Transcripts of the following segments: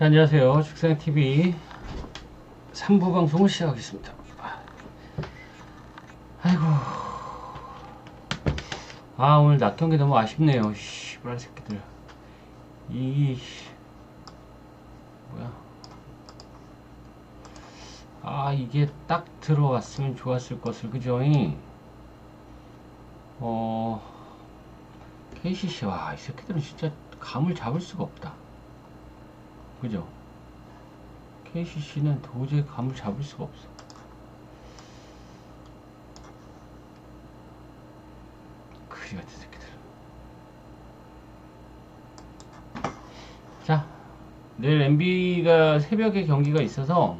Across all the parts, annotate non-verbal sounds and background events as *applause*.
자, 안녕하세요. 축생TV 3부 방송을 시작하겠습니다. 아이고. 아, 오늘 낮 경기 너무 아쉽네요. 씨발 새끼들. 이, 씨. 뭐야. 아, 이게 딱 들어왔으면 좋았을 것을, 그죠? 이? 어, KCC, 와, 이 새끼들은 진짜 감을 잡을 수가 없다. 그죠? KCC는 도저히 감을 잡을 수가 없어. 그지 같은 새끼들. 자, 내일 MB가 새벽에 경기가 있어서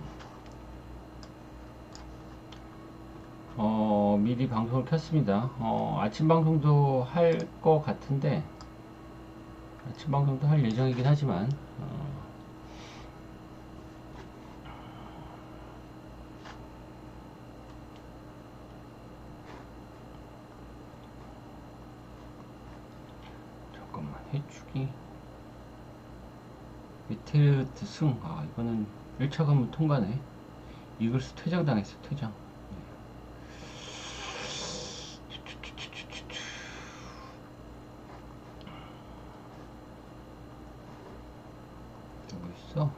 어, 미리 방송을 켰습니다. 어, 아침 방송도 할 것 같은데 아침 방송도 할 예정이긴 하지만 어, 해축이 메테르트 승. 아 이거는 1차 관문 통과네. 이글스 퇴장당했어 퇴장. 누구 있어?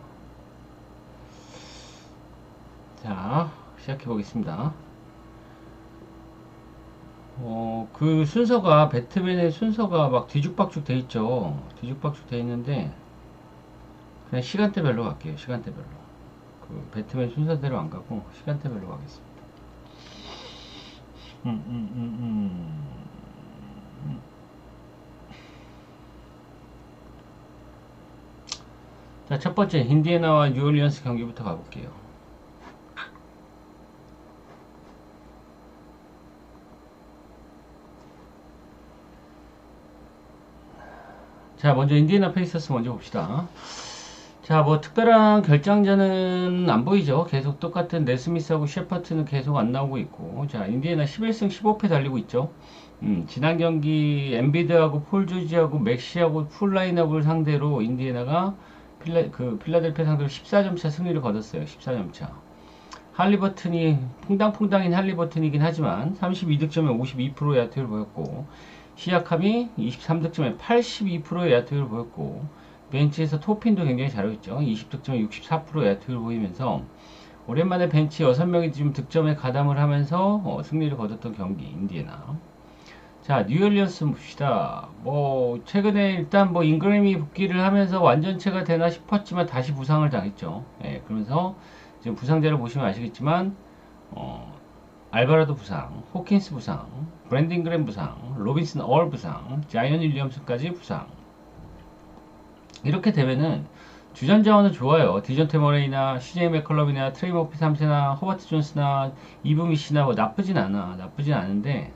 자 시작해 보겠습니다. 어, 그 순서가, 배트맨의 순서가 막 뒤죽박죽 돼 있죠. 뒤죽박죽 돼 있는데, 그냥 시간대별로 갈게요. 시간대별로. 그, 배트맨 순서대로 안 가고, 시간대별로 가겠습니다. 음, 음, 음, 음. 자, 첫 번째, 인디애나와 뉴올리언스 경기부터 가볼게요. 자, 먼저 인디애나 페이서스 먼저 봅시다. 자, 뭐 특별한 결정자는 안 보이죠. 계속 똑같은 네스미스하고 셰퍼트는 계속 안 나오고 있고. 자, 인디애나 11승 15패 달리고 있죠. 음, 지난 경기 엠비드하고 폴 조지하고 맥시하고 풀 라인업을 상대로 인디애나가 필라, 그 필라델피아 상대로 14점 차 승리를 거뒀어요. 14점 차. 할리버튼이 퐁당퐁당인 할리버튼이긴 하지만 32득점에 52%의 야투를 보였고 시약함이 23득점에 82%의 야투를 보였고 벤치에서 토핀도 굉장히 잘했죠. 20득점에 64%의 야투를 보이면서 오랜만에 벤치 6명이 지금 득점에 가담을 하면서 어, 승리를 거뒀던 경기 인디애나. 자 뉴올리언스 봅시다. 뭐 최근에 일단 뭐 잉그램이 복귀를 하면서 완전체가 되나 싶었지만 다시 부상을 당했죠. 예, 그러면서 지금 부상자를 보시면 아시겠지만 어, 알바라도 부상, 호킨스 부상, 브랜딩 그램 부상, 로빈슨 얼 부상, 자이언 윌리엄스까지 부상. 이렇게 되면은 주전 자원은 좋아요. 디전테 머레이나 CJ 맥컬럼이나 트레이 머피 3세나 허버트 존스나 이브미 씨나 뭐 나쁘진 않아. 나쁘진 않은데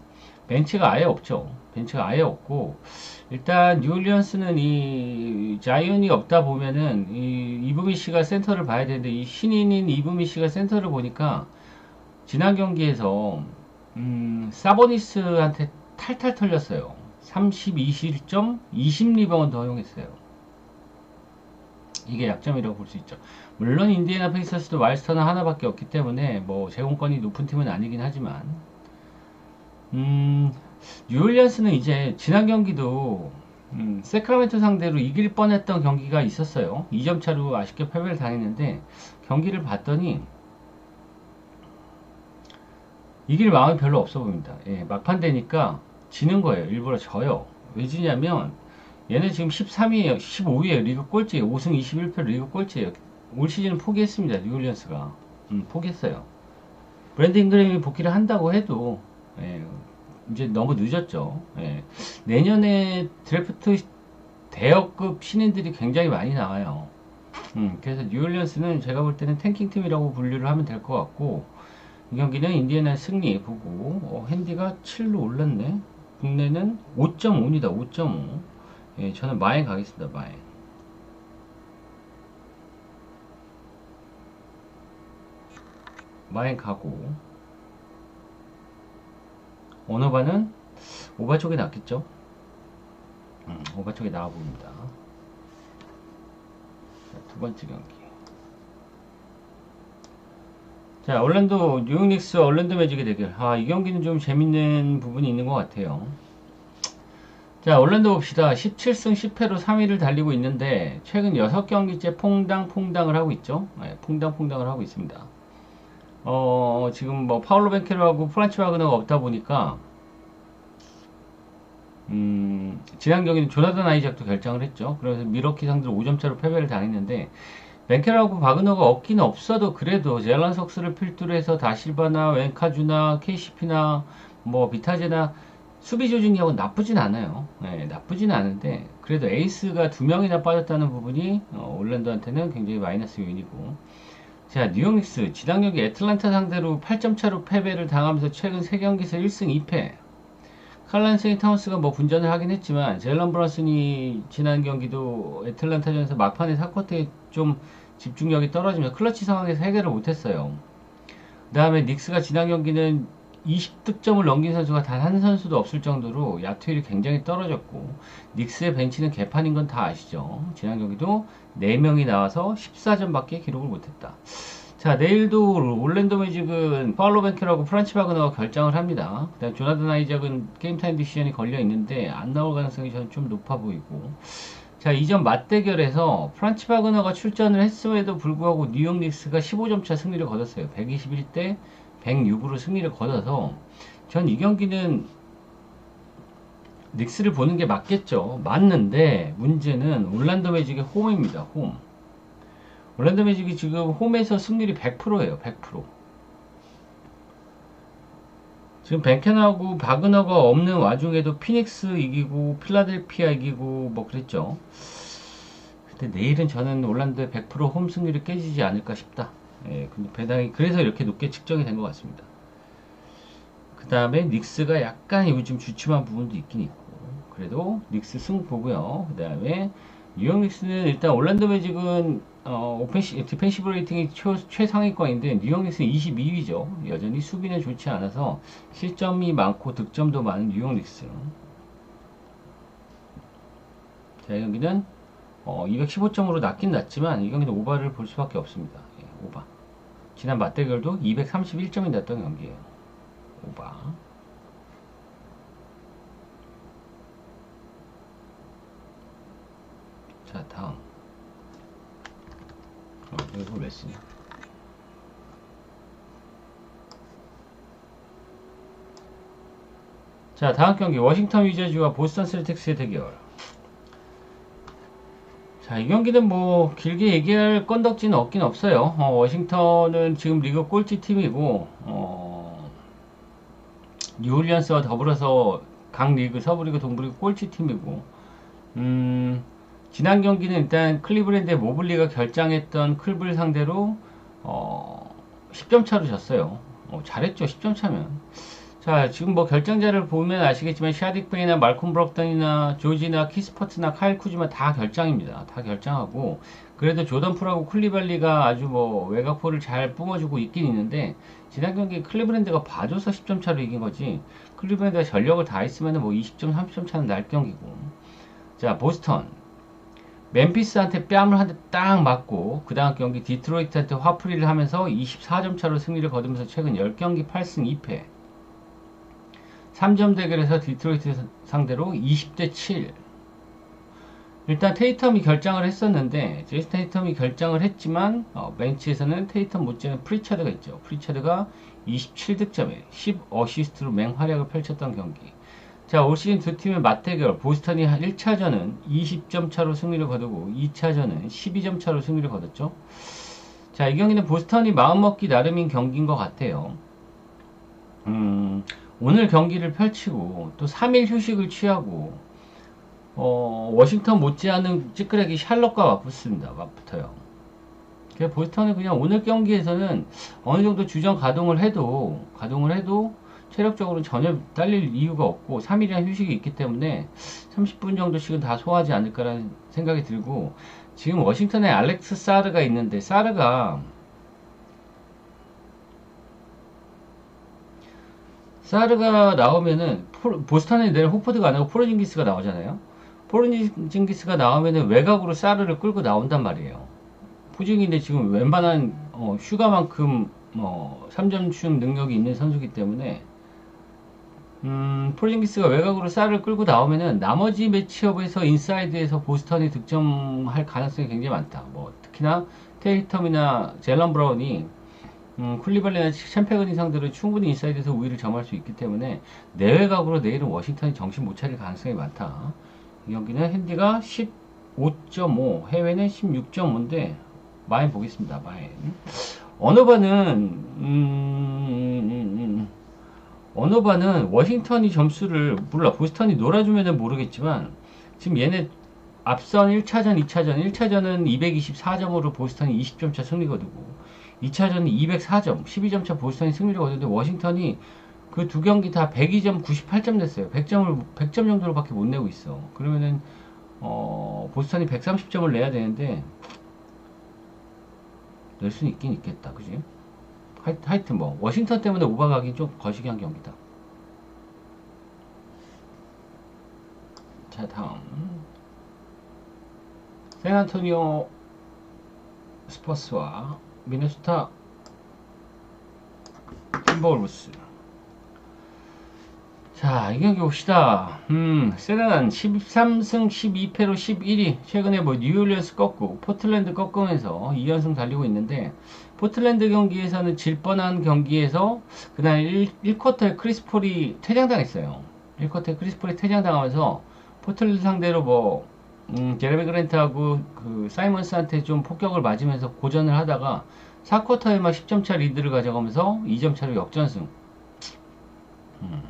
벤치가 아예 없죠. 벤치가 아예 없고 일단 뉴올리언스는 이 자이언이 없다 보면은 이 이브미 씨가 센터를 봐야 되는데 이 신인인 이브미 씨가 센터를 보니까 지난 경기에서 음, 사보니스한테 탈탈 털렸어요. 32실점, 20리바운드 허용했어요. 이게 약점이라고 볼 수 있죠. 물론 인디애나 페이서스도 와일스터는 하나밖에 없기 때문에 뭐 제공권이 높은 팀은 아니긴 하지만 음, 뉴올리언스는 이제 지난 경기도 음, 세크라멘토 상대로 이길 뻔했던 경기가 있었어요. 2점 차로 아쉽게 패배를 당했는데 경기를 봤더니 이길 마음이 별로 없어 보입니다. 예, 막판 되니까 지는 거예요. 일부러 져요. 왜 지냐면 얘네 지금 13위에요. 15위에요. 리그 꼴찌. 5승 21패 리그 꼴찌에요. 올 시즌은 포기했습니다. 뉴올리언스가. 음, 포기했어요. 브랜드 잉그램이 복귀를 한다고 해도 예, 이제 너무 늦었죠. 예. 내년에 드래프트 대여급 신인들이 굉장히 많이 나와요. 음, 그래서 뉴올리언스는 제가 볼 때는 탱킹 팀이라고 분류를 하면 될 것 같고 이 경기는 인디애나 승리 보고 어, 핸디가 7로 올랐네. 국내는 5.5입니다. 5.5. 예, 저는 마행 가겠습니다. 마행. 마행 가고 오너바는 오바 쪽이 낫겠죠? 음, 오바 나아 보입니다. 자, 두 번째 경기. 자, 올랜도 뉴욕 닉스 올랜도 매직의 대결. 아, 이 경기는 좀 재밌는 부분이 있는 것 같아요. 자, 올랜도 봅시다. 17승 10패로 3위를 달리고 있는데 최근 6경기째 퐁당퐁당을 하고 있죠. 네, 퐁당퐁당을 하고 있습니다. 어, 지금 뭐 파울로 벤케로하고 프란치 와그너가 없다 보니까 음, 지난 경기는 조나단 아이작도 결정을 했죠. 그래서 미러키 상대로 5점 차로 패배를 당했는데 벤케라고 바그너가 없긴 없어도 그래도 제란 석스를 필두로 해서 다실바나 웬카주나 KCP나 뭐 비타제나 수비 조직력은 나쁘진 않아요. 네, 나쁘진 않은데 그래도 에이스가 두 명이나 빠졌다는 부분이 어, 올랜도한테는 굉장히 마이너스 요인이고 자 뉴욕 닉스 지난 경기 애틀란타 상대로 8점 차로 패배를 당하면서 최근 3경기에서 1승 2패 칼란 세이타운스가 뭐 분전을 하긴 했지만 젤런 브런슨이 지난 경기도 애틀란타전에서 막판에 사쿼트에 좀 집중력이 떨어지면서 클러치 상황에서 해결을 못했어요. 그 다음에 닉스가 지난 경기는 20득점을 넘긴 선수가 단 한 선수도 없을 정도로 야투율이 굉장히 떨어졌고 닉스의 벤치는 개판인 건 다 아시죠. 지난 경기도 4명이 나와서 14점밖에 기록을 못했다. 자, 내일도 올랜도 매직은 파울로 벤케라고 프란치 바그너가 결정을 합니다. 그다음 조나단 아이작은 게임 타임 디시전이 걸려 있는데 안 나올 가능성이 저는 좀 높아 보이고. 자, 이전 맞대결에서 프란치 바그너가 출전을 했음에도 불구하고 뉴욕 닉스가 15점 차 승리를 거뒀어요. 121대 106으로 승리를 거둬서 전 이 경기는 닉스를 보는 게 맞겠죠. 맞는데 문제는 올란도 매직의 홈입니다. 홈. 올랜도 매직이 지금 홈에서 승률이 100%예요. 100%. 지금 벤켄하고 바그너가 없는 와중에도 피닉스 이기고 필라델피아 이기고 뭐 그랬죠. 근데 내일은 저는 올란도의 100%홈 승률이 깨지지 않을까 싶다. 예, 근데 배당이 그래서 이렇게 높게 측정이 된 것 같습니다. 그 다음에 닉스가 약간 요즘 주춤한 부분도 있긴 있고 그래도 닉스 승 보고요. 그 다음에 뉴욕 닉스는 일단 올란도 매직은 어, 오펜시, 디펜시브 레이팅이 최, 최상위권인데 뉴욕 닉스는 22위죠. 여전히 수비는 좋지 않아서 실점이 많고 득점도 많은 뉴욕 닉스. 자, 이 경기는 어, 215점으로 낮긴 낮지만 이 경기는 오바를 볼 수밖에 없습니다. 예, 오바. 지난 맞대결도 231점이 났던 경기예요. 오바. 자, 다음. 어, 이걸 왜 쓰냐? 자, 다음 경기 워싱턴 위저즈와 보스턴 셀틱스의 대결. 자, 이 경기는 뭐 길게 얘기할 건덕지는 없긴 없어요. 어, 워싱턴은 지금 리그 꼴찌 팀이고 어, 뉴올리언스와 더불어서 각 리그 서부 리그 동부 리그 꼴찌 팀이고 음, 지난 경기는 일단 클리브랜드의 모블리가 결장했던 클블 상대로 어, 10점 차로 졌어요. 어, 잘했죠. 10점 차면. 자, 지금 뭐 결정자를 보면 아시겠지만 샤딕 베이나 말콤 브럭던이나 조지나 키스퍼트나 카일 쿠즈마 다 결장입니다. 다 결장하고 그래도 조던 프라고 클리발리가 아주 뭐 외곽포를 잘 뿜어주고 있긴 있는데 지난 경기 클리브랜드가 봐줘서 10점 차로 이긴 거지 클리브랜드가 전력을 다 했으면 뭐 20점, 30점 차는 날 경기고 자, 보스턴 멤피스한테 뺨을 한 대 딱 맞고 그 다음 경기 디트로이트한테 화풀이를 하면서 24점 차로 승리를 거두면서 최근 10경기 8승 2패. 3점 대결에서 디트로이트 상대로 20대 7 일단 테이텀이 결장을 했었는데 제이스 테이텀이 결장을 했지만 어, 벤치에서는 테이텀 못지않은 프리차드가 있죠. 프리차드가 27득점에 10어시스트로 맹활약을 펼쳤던 경기 자, 올 시즌 두 팀의 맞대결, 보스턴이 1차전은 20점 차로 승리를 거두고 2차전은 12점 차로 승리를 거뒀죠. 자, 이 경기는 보스턴이 마음먹기 나름인 경기인 것 같아요. 음, 오늘 경기를 펼치고 또 3일 휴식을 취하고 어, 워싱턴 못지않은 찌끄레기 샬럿과 맞붙습니다. 맞붙어요. 보스턴은 그냥 오늘 경기에서는 어느 정도 주전 가동을 해도 가동을 해도 체력적으로 전혀 딸릴 이유가 없고 3일이나 휴식이 있기 때문에 30분 정도씩은 다 소화하지 않을까라는 생각이 들고 지금 워싱턴에 알렉스 사르가 있는데 사르가 사르가 나오면은 보스턴에 내일 호퍼드가 안 하고 포르징기스가 나오잖아요. 포르징기스가 나오면은 외곽으로 사르를 끌고 나온단 말이에요. 푸징인데 지금 웬만한 어, 슈가만큼 뭐 3점슛 능력이 있는 선수기 때문에 음, 폴링기스가 외곽으로 쌀을 끌고 나오면은 나머지 매치업에서 인사이드에서 보스턴이 득점할 가능성이 굉장히 많다. 뭐 특히나 테이텀이나 젤런 브라운이 음, 쿨리발리나 챔페그니 상대로 충분히 인사이드에서 우위를 점할 수 있기 때문에 내외곽으로 내일은 워싱턴이 정신 못 차릴 가능성이 많다. 이 경기는 핸디가 15.5, 해외는 16.5인데 마인 보겠습니다. 마인. 어느 반은 음, 음, 음, 반은 워싱턴이 점수를 몰라 보스턴이 놀아주면은 모르겠지만 지금 얘네 앞선 1차전, 2차전, 1차전은 224점으로 보스턴이 20점 차 승리 거두고 2차전은 204점, 12점 차 보스턴이 승리를 거두는데 워싱턴이 그 두 경기 다 102점, 98점 냈어요. 100점을 100점 정도로 밖에 못 내고 있어. 그러면은 어, 보스턴이 130점을 내야 되는데 낼 수는 있긴 있겠다. 그지? 하여, 하여튼 뭐 워싱턴 때문에 오버가기 좀 거시기한 경기다. 자 다음 샌안토니오 스퍼스와 미네소타 팀버울브스 자, 이 경기 봅시다. 음, 세단 13승 12패로 11위. 최근에 뭐 뉴올리언스 꺾고 포틀랜드 꺾으면서 2연승 달리고 있는데 포틀랜드 경기에서는 질 뻔한 경기에서 그날 1, 1쿼터에 크리스폴이 퇴장당했어요. 1쿼터에 크리스폴이 퇴장당하면서 포틀랜드 상대로 뭐 음, 제레미 그랜트하고 그 사이먼스한테 좀 폭격을 맞으면서 고전을 하다가 4쿼터에만 10점 차 리드를 가져가면서 2점 차로 역전승. 음.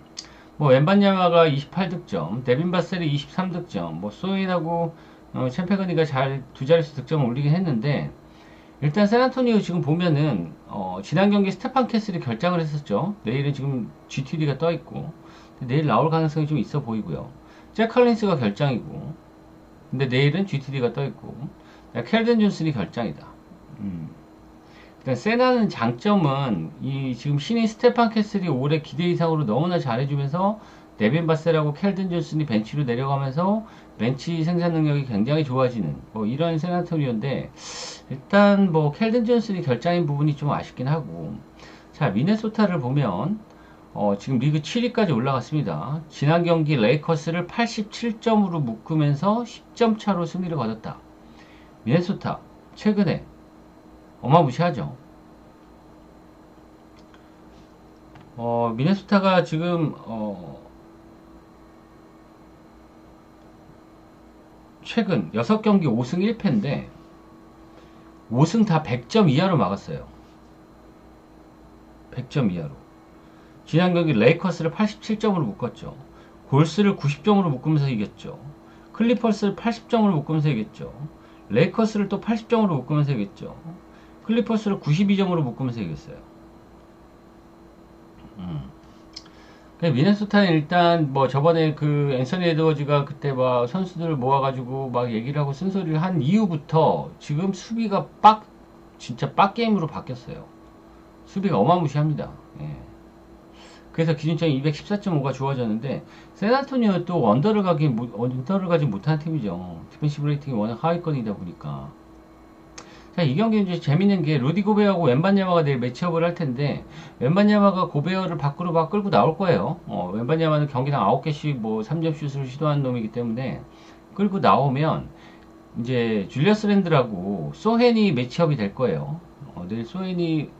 뭐 엠반야마가 28득점, 데빈 바셀이 23득점, 뭐 소인하고 어, 챔페거니가 잘 두 자릿수 득점을 올리긴 했는데 일단 샌안토니오 지금 보면은 어, 지난 경기 스테판 캐슬이 결장을 했었죠. 내일은 지금 GTD가 떠 있고 내일 나올 가능성이 좀 있어 보이고요. 잭 칼린스가 결장이고 근데 내일은 GTD가 떠 있고 켈든 존슨이 결장이다. 음. 그러니까 세나는 장점은 이 지금 신인 스테판 캐슬이 올해 기대 이상으로 너무나 잘해주면서 데빈 바셀하고 켈든 존슨이 벤치로 내려가면서 벤치 생산 능력이 굉장히 좋아지는 뭐 이런 세나토리오인데 일단 뭐 켈든 존슨이 결장인 부분이 좀 아쉽긴 하고 자 미네소타를 보면 어, 지금 리그 7위까지 올라갔습니다. 지난 경기 레이커스를 87점으로 묶으면서 10점 차로 승리를 거뒀다. 미네소타 최근에 어마무시하죠. 어, 미네소타가 지금 어, 최근 6경기 5승 1패인데 5승 다 100점 이하로 막았어요. 100점 이하로. 지난 경기 레이커스를 87점으로 묶었죠. 골스를 90점으로 묶으면서 이겼죠. 클리퍼스를 80점으로 묶으면서 이겼죠. 레이커스를 또 80점으로 묶으면서 이겼죠. 클리퍼스를 92점으로 묶으면서 이겼어요. 음. 미네소타는 일단 뭐 저번에 그 앤서니 에드워즈가 그때 막 선수들을 모아가지고 막 얘기를 하고 쓴소리를 한 이후부터 지금 수비가 빡 진짜 빡 게임으로 바뀌었어요. 수비가 어마무시합니다. 예. 그래서 기준점이 214.5가 주어졌는데 세나토니오 또 원더를 가기 원더를 가지 못한 팀이죠. 디펜시브 레이팅이 워낙 하위권이다 보니까 자, 이 경기 이제 재밌는 게 루디 고베어하고 웬반야마가 내일 매치업을 할 텐데 웬반야마가 고베어를 밖으로 막 끌고 나올 거예요. 어, 웬반야마는 경기당 9개씩 뭐 3점 슛을 시도하는 놈이기 때문에 끌고 나오면 이제 줄리어스 랜드라고 소헨이 매치업이 될 거예요. 어, 내일 소헨이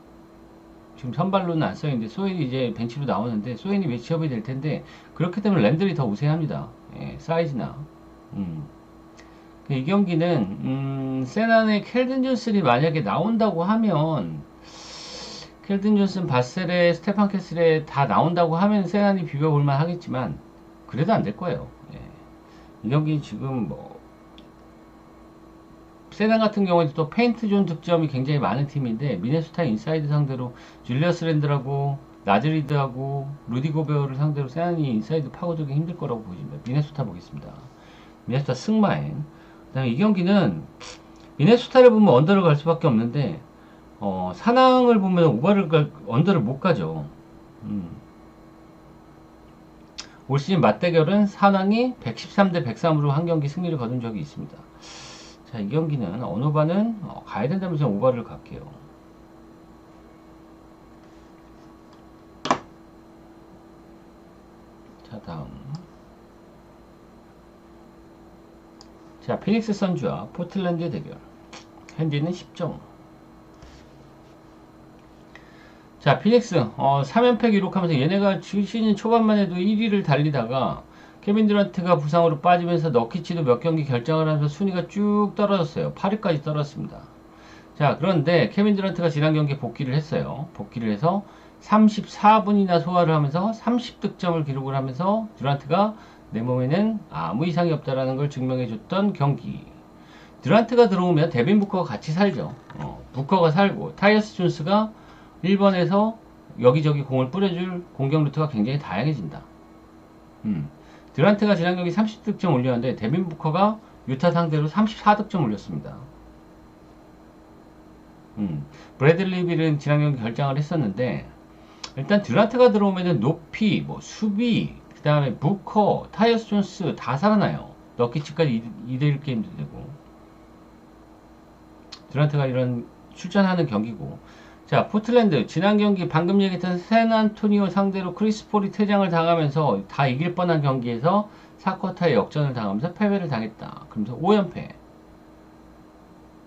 지금 선발로는 안 써있는데 소헨이 이제 벤치로 나오는데 소헨이 매치업이 될 텐데 그렇기 때문에 랜들이 더 우세합니다. 예, 사이즈나. 음. 이 경기는 음, 세난의 켈든 존슨이 만약에 나온다고 하면 켈든 존슨, 바셀에 스테판 캐슬에 다 나온다고 하면 세난이 비벼볼만 하겠지만 그래도 안 될 거예요. 예. 이 경기 지금 뭐 세난 같은 경우에도 또 페인트 존 득점이 굉장히 많은 팀인데 미네소타 인사이드 상대로 줄리어스 랜드라고 나즈리드하고 루디 고베어를 상대로 세난이 인사이드 파고들기 힘들 거라고 보입니다. 미네소타 보겠습니다. 미네소타 승마엔 그다음에 이 경기는 미네소타를 보면 언더를 갈 수밖에 없는데 어, 사낭을 보면 오버를 갈, 언더를 못 가죠. 음. 올 시즌 맞대결은 사낭이 113대 103으로 한 경기 승리를 거둔 적이 있습니다. 자, 이 경기는 언오바는 어, 가야 된다면서 오바를 갈게요. 자, 다음. 자, 피닉스 선주와 포틀랜드 대결. 현재는 10점. 자, 피닉스, 어, 3연패 기록하면서 얘네가 시즌 초반만 해도 1위를 달리다가 케빈 드란트가 부상으로 빠지면서 너키치도 몇 경기 결정을 하면서 순위가 쭉 떨어졌어요. 8위까지 떨어졌습니다. 자, 그런데 케빈 드란트가 지난 경기에 복귀를 했어요. 복귀를 해서 34분이나 소화를 하면서 30득점을 기록을 하면서 드란트가 내 몸에는 아무 이상이 없다라는 걸 증명해줬던 경기. 드란트가 들어오면 데빈 부커가 같이 살죠. 어, 부커가 살고 타이어스 존스가 1번에서 여기저기 공을 뿌려줄 공격 루트가 굉장히 다양해진다. 음. 드란트가 지난 경기 30득점 올렸는데 데빈 부커가 유타 상대로 34득점 올렸습니다. 음. 브래들리 빌은 지난 경기 결장을 했었는데 일단 드란트가 들어오면은 높이, 뭐 수비, 그 다음에 부커, 타이어스 존스 다 살아나요. 럭키치까지 2대1 게임도 되고 드란트가 이런 출전하는 경기고 자 포틀랜드 지난 경기 방금 얘기했던 샌안토니오 상대로 크리스폴이 퇴장을 당하면서 다 이길 뻔한 경기에서 4쿼터에 역전을 당하면서 패배를 당했다. 그러면서 5연패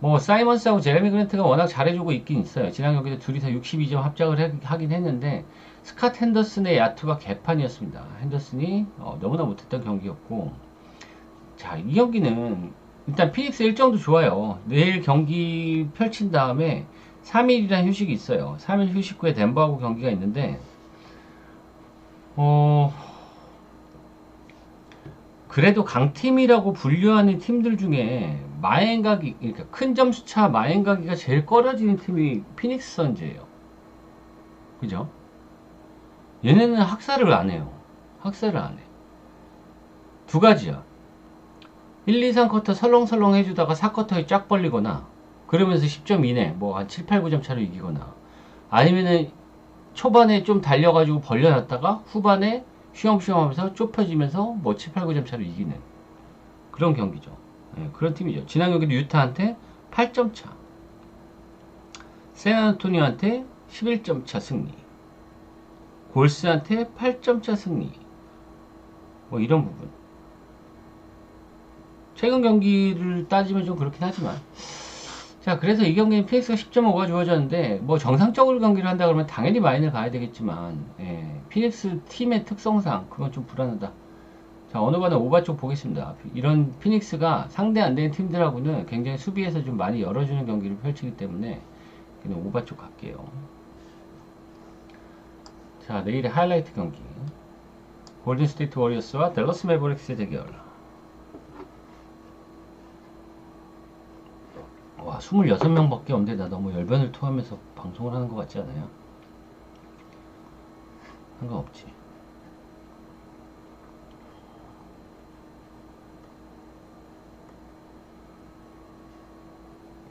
뭐 사이먼스하고 제레미 그랜트가 워낙 잘해주고 있긴 있어요. 지난 경기도 둘이서 62점 합작을 하긴 했는데 스캇 핸더슨의 야투가 개판이었습니다. 핸더슨이 어, 너무나 못했던 경기였고 자 이 경기는 일단 피닉스 일정도 좋아요. 내일 경기 펼친 다음에 3일이란 휴식이 있어요. 3일 휴식 후에 덴버하고 경기가 있는데 어 그래도 강팀이라고 분류하는 팀들 중에 마행각이 그러니까 큰 점수차 마행각이가 제일 꺼려지는 팀이 피닉스 선즈예요. 그죠? 얘네는 학살을 안 해요. 학살을 안 해. 두 가지야. 1, 2, 3쿼터 설렁설렁 해주다가 4쿼터에 쫙 벌리거나 그러면서 10점 이내 뭐 한 7, 8, 9점 차로 이기거나 아니면은 초반에 좀 달려가지고 벌려놨다가 후반에 쉬엄쉬엄 하면서 좁혀지면서 뭐 7, 8, 9점 차로 이기는 그런 경기죠. 네, 그런 팀이죠. 지난 경기도 유타한테 8점 차. 샌안토니오한테 11점 차 승리. 골스한테 8점 차 승리. 뭐 이런 부분. 최근 경기를 따지면 좀 그렇긴 하지만. 자, 그래서 이 경기는 PX가 10.5가 주어졌는데, 뭐 정상적으로 경기를 한다 그러면 당연히 마인을 가야 되겠지만, 예, 피닉스 팀의 특성상 그건 좀 불안하다. 자, 어느 반은 오바 쪽 보겠습니다. 이런 피닉스가 상대 안 되는 팀들하고는 굉장히 수비에서 좀 많이 열어주는 경기를 펼치기 때문에, 그냥 오바 쪽 갈게요. 자, 내일의 하이라이트 경기. 골든 스테이트 워리어스와 델러스 메버릭스의 대결. 와, 26명밖에 없는데 나 너무 열변을 토하면서 방송을 하는 것 같지 않아요? 상관없지.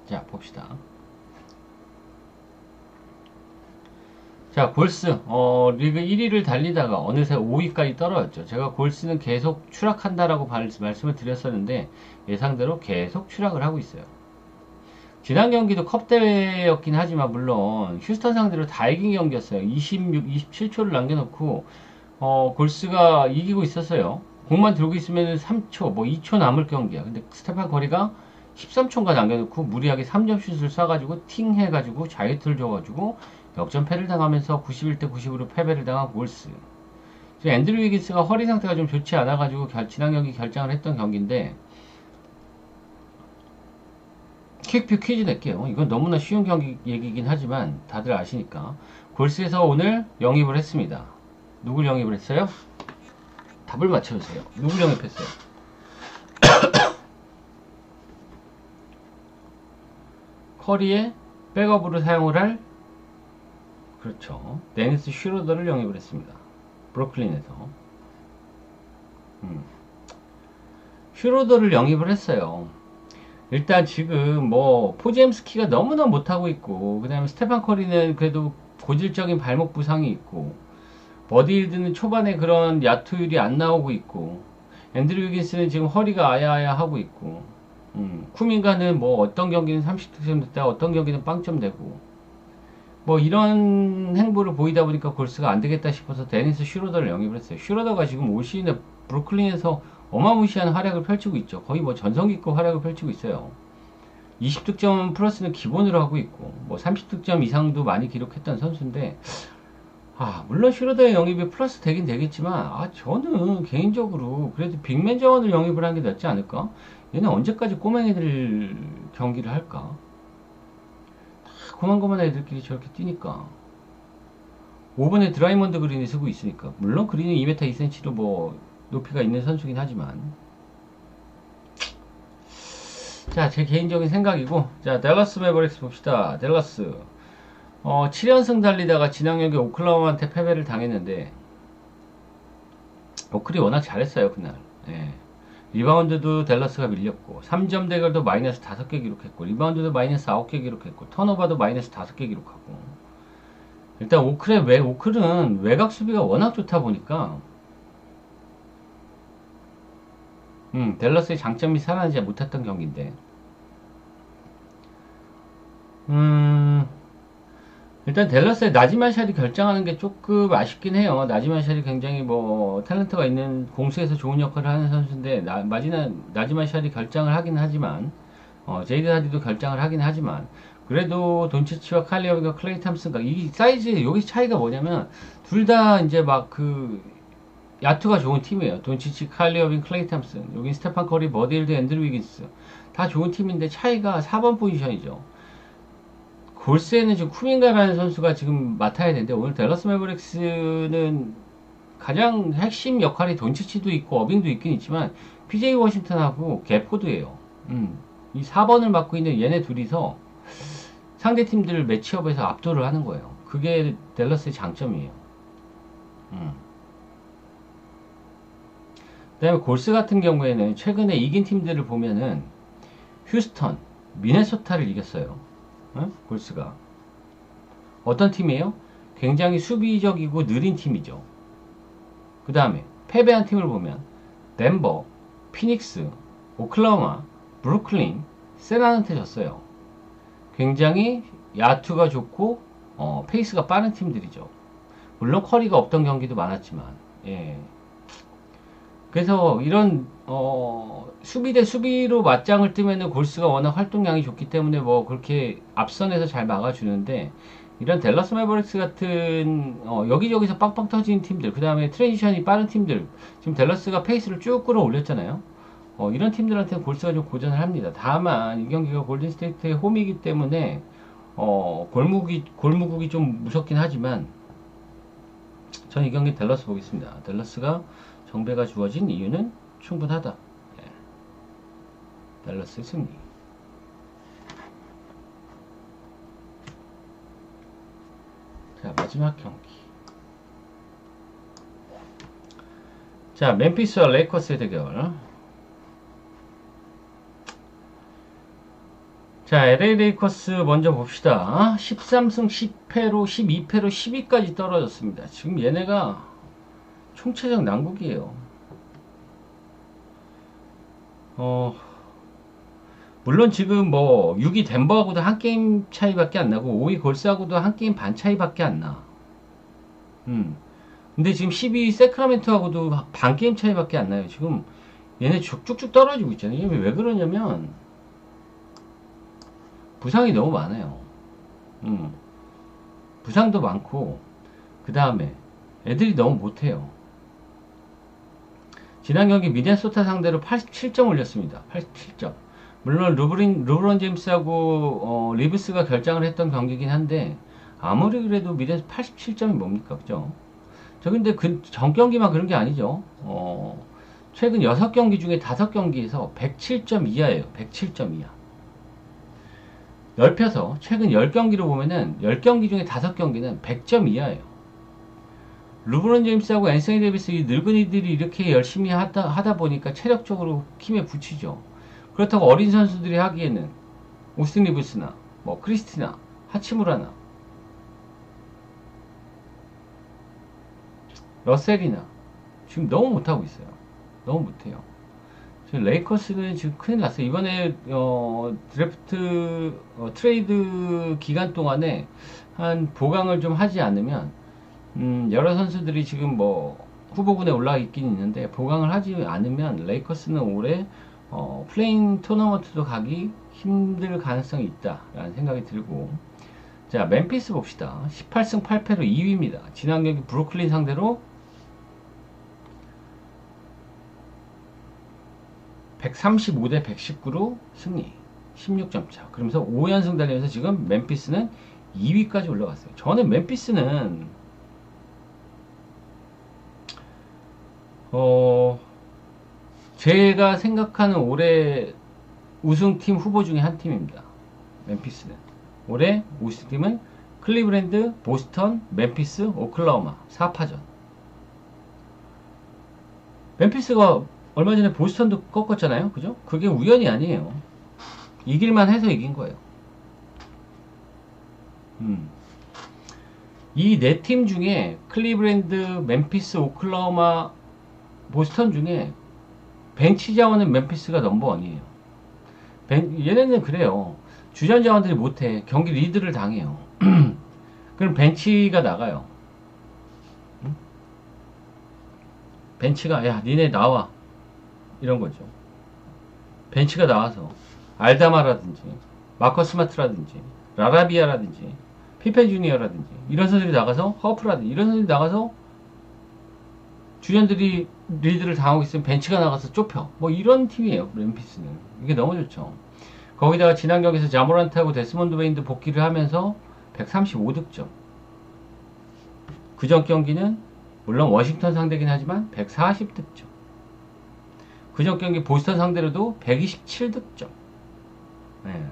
자, 봅시다. 자, 골스, 어, 리그 1위를 달리다가 어느새 5위까지 떨어졌죠. 제가 골스는 계속 추락한다라고 말씀을 드렸었는데, 예상대로 계속 추락을 하고 있어요. 지난 경기도 컵 대회였긴 하지만 물론 휴스턴 상대로 다 이긴 경기였어요. 26, 27초를 남겨놓고 어, 골스가 이기고 있었어요. 공만 들고 있으면 3초, 뭐 2초 남을 경기야. 근데 스테판 거리가 13초인가 남겨놓고 무리하게 3점 슛을 쏴가지고 팅 해가지고 자유투를 줘가지고 역전패를 당하면서 91대 90으로 패배를 당한 골스. 앤드류 위기스가 허리 상태가 좀 좋지 않아가지고 지난 경기 결장을 했던 경기인데 퀵뷰 퀴즈 낼게요. 이건 너무나 쉬운 경기 얘기긴 하지만 다들 아시니까. 골스에서 오늘 영입을 했습니다. 누굴 영입을 했어요? 답을 맞춰주세요. 누굴 영입했어요? *coughs* 커리의 백업으로 사용을 할 그렇죠. 데니스 슈로더를 영입을 했습니다. 브루클린에서 음. 슈로더를 영입을 했어요. 일단 지금 뭐 포제임스키가 너무나 못하고 있고 그 다음에 스테판 커리는 그래도 고질적인 발목 부상이 있고 버디힐드는 초반에 그런 야투율이 안 나오고 있고 앤드류 위긴스는 지금 허리가 아야아야 하고 있고 음, 쿠민가는 뭐 어떤 경기는 30득점 됐다, 어떤 경기는 빵점 되고, 뭐 이런 행보를 보이다 보니까 골스가 안 되겠다 싶어서 데니스 슈로더를 영입을 했어요. 슈로더가 지금 올 시즌에 브루클린에서 어마무시한 활약을 펼치고 있죠. 거의 뭐 전성기급 활약을 펼치고 있어요. 20득점 플러스는 기본으로 하고 있고, 뭐 30득점 이상도 많이 기록했던 선수인데, 아, 물론 슈로더의 영입이 플러스 되긴 되겠지만, 아, 저는 개인적으로 그래도 빅맨 자원을 영입을 하는 게 낫지 않을까? 얘는 언제까지 꼬맹이들 경기를 할까? 다 고만고만 애들끼리 저렇게 뛰니까. 5번에 드라이먼드 그린이 쓰고 있으니까. 물론 그린은 2m 2cm로 뭐 높이가 있는 선수긴 하지만. 자, 제 개인적인 생각이고. 자, 델러스 매버릭스 봅시다. 델러스. 어, 7연승 달리다가 지난경기 오클라호마한테 패배를 당했는데, 오클이 워낙 잘했어요, 그날. 예. 리바운드도 델러스가 밀렸고 3점 대결도 마이너스 5개 기록했고 리바운드도 마이너스 9개 기록했고 턴오버도 마이너스 5개 기록하고 일단 오클의 외, 오클은 외곽 수비가 워낙 좋다 보니까 음, 델러스의 장점이 살아나지 못했던 경기인데 음, 일단 델러스의 나지마 샬이 결정하는 게 조금 아쉽긴 해요. 나지마 샬이 굉장히 뭐 탤런트가 있는 공수에서 좋은 역할을 하는 선수인데 나, 마지나 나지마 샬이 결정을 하긴 하지만 어, 제이드 하디도 결정을 하긴 하지만 그래도 돈치치와 칼리어가 클레이 탐슨가 이 사이즈 여기 차이가 뭐냐면 둘 다 이제 막 그 야투가 좋은 팀이에요. 돈치치, 칼리 어빈, 클레이 탐슨 여기 스테판 커리, 버디일드, 앤드루 위긴스 다 좋은 팀인데 차이가 4번 포지션이죠. 골스에는 지금 쿠밍가라는 선수가 지금 맡아야 되는데 오늘 델러스 매버릭스는 가장 핵심 역할이 돈치치도 있고 어빙도 있긴 있지만 PJ 워싱턴하고 개포드예요. 음, 이 4번을 맡고 있는 얘네 둘이서 상대 팀들 매치업에서 압도를 하는 거예요. 그게 델러스의 장점이에요. 음. 그다음에 골스 같은 경우에는 최근에 이긴 팀들을 보면은 휴스턴, 미네소타를 이겼어요. 어? 골스가 어떤 팀이에요? 굉장히 수비적이고 느린 팀이죠. 그 다음에 패배한 팀을 보면 덴버, 피닉스, 오클라호마, 브루클린, 세나한테 졌어요. 굉장히 야투가 좋고 어, 페이스가 빠른 팀들이죠. 물론 커리가 없던 경기도 많았지만 예. 그래서 이런 어, 수비 대 수비로 맞짱을 뜨면은 골스가 워낙 활동량이 좋기 때문에 뭐 그렇게 앞선에서 잘 막아주는데 이런 델러스 매버릭스 같은 어, 여기저기서 빵빵 터지는 팀들 그 다음에 트랜지션이 빠른 팀들 지금 델러스가 페이스를 쭉 끌어올렸잖아요. 어, 이런 팀들한테는 골스가 좀 고전을 합니다. 다만 이 경기가 골든스테이트의 홈이기 때문에 어, 골목이 골무국이 좀 무섭긴 하지만 전이 경기 델러스 보겠습니다. 델러스가 정배가 주어진 이유는 충분하다. 네. 달러스 승리. 자, 마지막 경기. 자, 멤피스와 레이커스의 대결. 자, LA 레이커스 먼저 봅시다. 13승 10패로 12패로 10위까지 떨어졌습니다. 지금 얘네가 총체적 난국이에요. 어, 물론 지금 뭐 6위 덴버하고도 한 게임 차이밖에 안 나고 5위 골스하고도 한 게임 반 차이밖에 안 나. 음. 근데 지금 12위 세크라멘트하고도 반 게임 차이밖에 안 나요. 지금 얘네 쭉쭉쭉 떨어지고 있잖아요. 왜 그러냐면 부상이 너무 많아요. 음. 부상도 많고 그 다음에 애들이 너무 못해요. 지난 경기 미네소타 상대로 87점 올렸습니다. 87점. 물론 루브린, 루브론 제임스하고 어, 리브스가 결장을 했던 경기긴 한데 아무리 그래도 미네 87점이 뭡니까 그죠? 저 근데 그 전 경기만 그런 게 아니죠. 어, 최근 6경기 중에 5경기에서 107점 이하예요. 107점 이하. 넓혀서 최근 10경기로 보면은 10경기 중에 5경기는 100점 이하예요. 루브론 제임스하고 앤서니 데이비스 이 늙은이들이 이렇게 열심히 하다, 하다 보니까 체력적으로 힘에 붙이죠. 그렇다고 어린 선수들이 하기에는 오스틴 리브스나 뭐 크리스티나 하치무라나 러셀이나 지금 너무 못하고 있어요. 너무 못해요. 지금 레이커스는 지금 큰일 났어요. 이번에 어, 드래프트 어, 트레이드 기간 동안에 한 보강을 좀 하지 않으면 음, 여러 선수들이 지금 뭐 후보군에 올라가 있긴 있는데 보강을 하지 않으면 레이커스는 올해 어, 플레인 토너먼트도 가기 힘들 가능성이 있다라는 생각이 들고. 자 멤피스 봅시다. 18승 8패로 2위입니다. 지난 경기 브루클린 상대로 135 대 119로 승리 16점 차. 그러면서 5연승 달리면서 지금 멤피스는 2위까지 올라갔어요. 저는 멤피스는 어 제가 생각하는 올해 우승팀 후보 중에 한 팀입니다 멤피스는 올해 우승팀은 클리브랜드, 보스턴, 멤피스, 오클라호마 4파전 멤피스가 얼마 전에 보스턴도 꺾었잖아요. 그죠? 그게 우연이 아니에요. 이길만 해서 이긴 거예요. 음. 이 네 팀 중에 클리브랜드, 멤피스, 오클라호마, 보스턴 중에 벤치 자원은 멤피스가 넘버원이에요. 벤, 얘네는 그래요. 주전 자원들이 못해. 경기 리드를 당해요. *clears throat* 그럼 벤치가 나가요. 음? 벤치가 야 니네 나와 이런 거죠. 벤치가 나와서 알다마라든지 마커 스 마트라든지 라라비아라든지 피페 주니어라든지 이런 선수들이 나가서 허프라든지 이런 선수들이 나가서 주전들이 리드를 당하고 있으면 벤치가 나가서 좁혀 뭐 이런 팀이에요 멤피스는 이게 너무 좋죠 거기다가 지난 경기에서 자모란트하고 데스몬드 베인드 복귀를 하면서 135득점 그전 경기는 물론 워싱턴 상대긴 하지만 140득점 그전 경기 보스턴 상대로도 127득점. 네.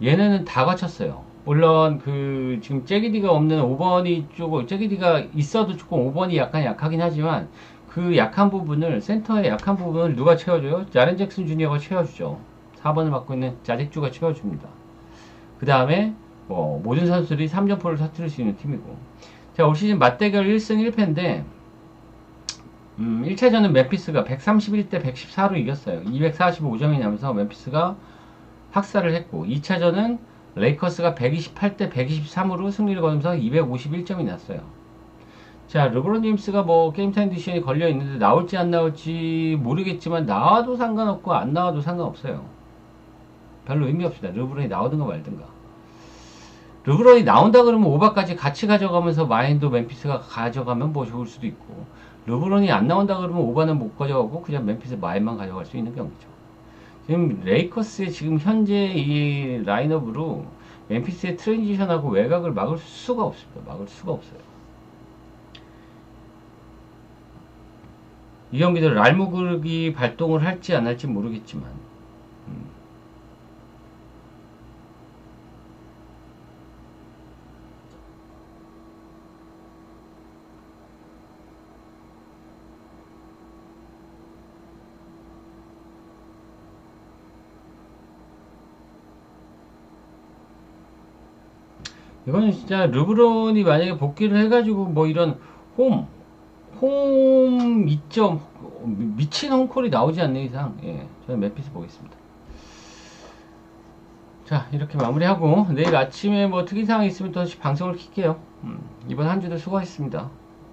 얘네는 다 갖췄어요. 물론 그 지금 잭기디가 없는 5번이 조금 잭기디가 있어도 조금 5번이 약간 약하긴 하지만 그 약한 부분을 센터의 약한 부분을 누가 채워줘요? 자렌 잭슨 주니어가 채워주죠. 4번을 맡고 있는 자직주가 채워줍니다. 그 다음에 뭐 모든 선수들이 3점포를 터트릴 수 있는 팀이고 자 올 시즌 맞대결 1승 1패인데 음, 1차전은 멤피스가 131대 114로 이겼어요. 245점이 나면서 멤피스가 학살을 했고 2차전은 레이커스가 128대 123으로 승리를 거두면서 251점이 났어요. 자, 르브론 제임스가 뭐 게임 타임 디션이 걸려 있는데 나올지 안 나올지 모르겠지만 나와도 상관없고 안 나와도 상관없어요. 별로 의미 없습니다. 르브론이 나오든가 말든가. 르브론이 나온다 그러면 오바까지 같이 가져가면서 마인드 멤피스가 가져가면 뭐 좋을 수도 있고 르브론이 안 나온다 그러면 오바는 못 가져가고 그냥 멤피스 마인만 가져갈 수 있는 경기죠. 지금 레이커스의 지금 현재 이 라인업으로 멤피스의 트랜지션하고 외곽을 막을 수가 없습니다. 막을 수가 없어요. 이 경기도 랄무그이 발동을 할지 안 할지 모르겠지만 이거는 진짜 르브론이 만약에 복귀를 해가지고 뭐 이런 홈, 홈 2점, 미친 홈콜이 나오지 않는 이상, 예, 저는 멤피스 보겠습니다. 자, 이렇게 마무리하고, 내일 아침에 뭐 특이사항 있으면 또 방송을 킬게요. 음, 이번 한 주도 수고하셨습니다.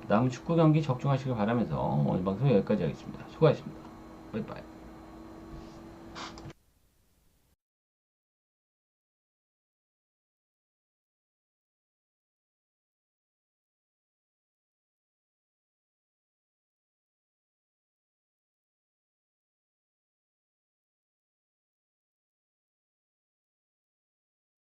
남은 축구 경기 적중하시길 바라면서 오늘 방송 여기까지 하겠습니다. 수고하셨습니다. 바이바이.